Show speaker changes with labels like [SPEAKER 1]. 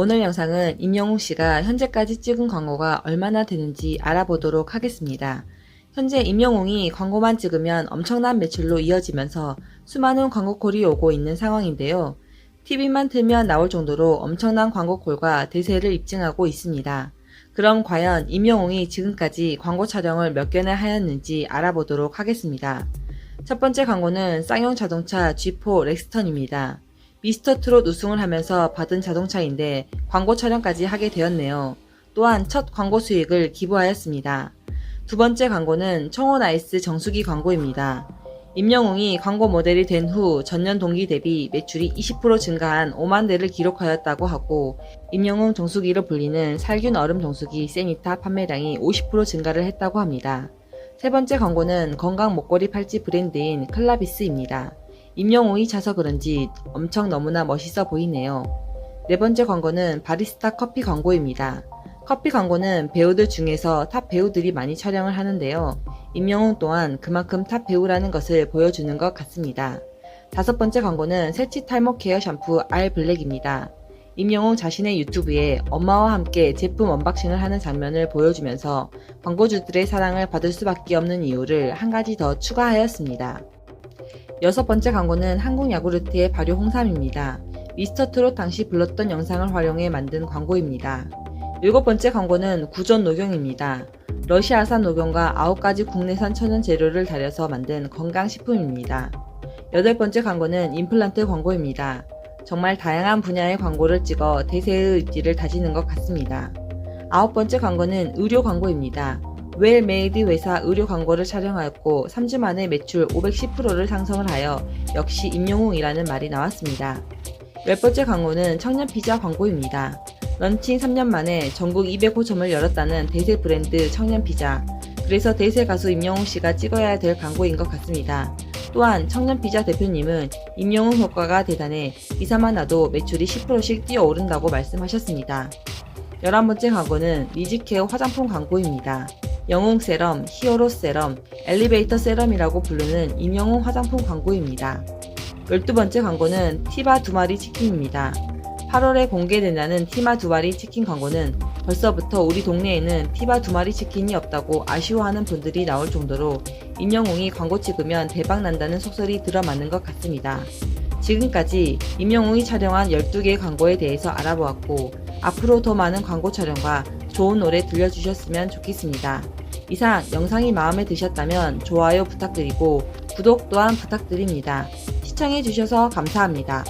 [SPEAKER 1] 오늘 영상은 임영웅 씨가 현재까지 찍은 광고가 얼마나 되는지 알아보도록 하겠습니다. 현재 임영웅이 광고만 찍으면 엄청난 매출로 이어지면서 수많은 광고콜이 오고 있는 상황인데요. TV만 틀면 나올 정도로 엄청난 광고콜과 대세를 입증하고 있습니다. 그럼 과연 임영웅이 지금까지 광고 촬영을 몇 개나 하였는지 알아보도록 하겠습니다. 첫 번째 광고는 쌍용 자동차 G4 렉스턴입니다. 미스터 트롯 우승을 하면서 받은 자동차인데 광고 촬영까지 하게 되었네요. 또한 첫 광고 수익을 기부하였습니다. 두 번째 광고는 청원 아이스 정수기 광고입니다. 임영웅이 광고 모델이 된 후 전년 동기 대비 매출이 20% 증가한 5만 대를 기록하였다고 하고 임영웅 정수기로 불리는 살균 얼음 정수기 세니타 판매량이 50% 증가를 했다고 합니다. 세 번째 광고는 건강 목걸이 팔찌 브랜드인 클라비스입니다. 임영웅이 차서 그런지 엄청 너무나 멋있어 보이네요. 네 번째 광고는 바리스타 커피 광고입니다. 커피 광고는 배우들 중에서 탑 배우들이 많이 촬영을 하는데요. 임영웅 또한 그만큼 탑 배우라는 것을 보여주는 것 같습니다. 다섯 번째 광고는 새치 탈모 케어 샴푸 알 블랙입니다. 임영웅 자신의 유튜브에 엄마와 함께 제품 언박싱을 하는 장면을 보여주면서 광고주들의 사랑을 받을 수밖에 없는 이유를 한 가지 더 추가하였습니다. 여섯 번째 광고는 한국 야구르트의 발효 홍삼입니다. 미스터 트롯 당시 불렀던 영상을 활용해 만든 광고입니다. 일곱 번째 광고는 구전 녹용입니다. 러시아산 녹용과 9가지 국내산 천연 재료를 달여서 만든 건강식품입니다. 여덟 번째 광고는 임플란트 광고입니다. 정말 다양한 분야의 광고를 찍어 대세의 입지를 다지는 것 같습니다. 아홉 번째 광고는 의료 광고입니다. 웰메이드 회사 의료 광고를 촬영하였고 3주 만에 매출 510%를 상승을 하여 역시 임영웅이라는 말이 나왔습니다. 열 번째 광고는 청년 피자 광고입니다. 런칭 3년 만에 전국 205점을 열었다는 대세 브랜드 청년 피자. 그래서 대세 가수 임영웅 씨가 찍어야 될 광고인 것 같습니다. 또한 청년 피자 대표님은 임영웅 효과가 대단해 이사만 나도 매출이 10%씩 뛰어오른다고 말씀하셨습니다. 11번째 광고는 리즈케어 화장품 광고입니다. 영웅 세럼, 히어로 세럼, 엘리베이터 세럼이라고 부르는 임영웅 화장품 광고입니다. 12번째 광고는 티바 두 마리 치킨입니다. 8월에 공개된다는 티마 두 마리 치킨 광고는 벌써부터 우리 동네에는 티바 두 마리 치킨이 없다고 아쉬워하는 분들이 나올 정도로 임영웅이 광고 찍으면 대박 난다는 속설이 들어맞는 것 같습니다. 지금까지 임영웅이 촬영한 12개의 광고에 대해서 알아보았고 앞으로 더 많은 광고 촬영과 좋은 노래 들려주셨으면 좋겠습니다. 이상 영상이 마음에 드셨다면 좋아요 부탁드리고 구독 또한 부탁드립니다. 시청해주셔서 감사합니다.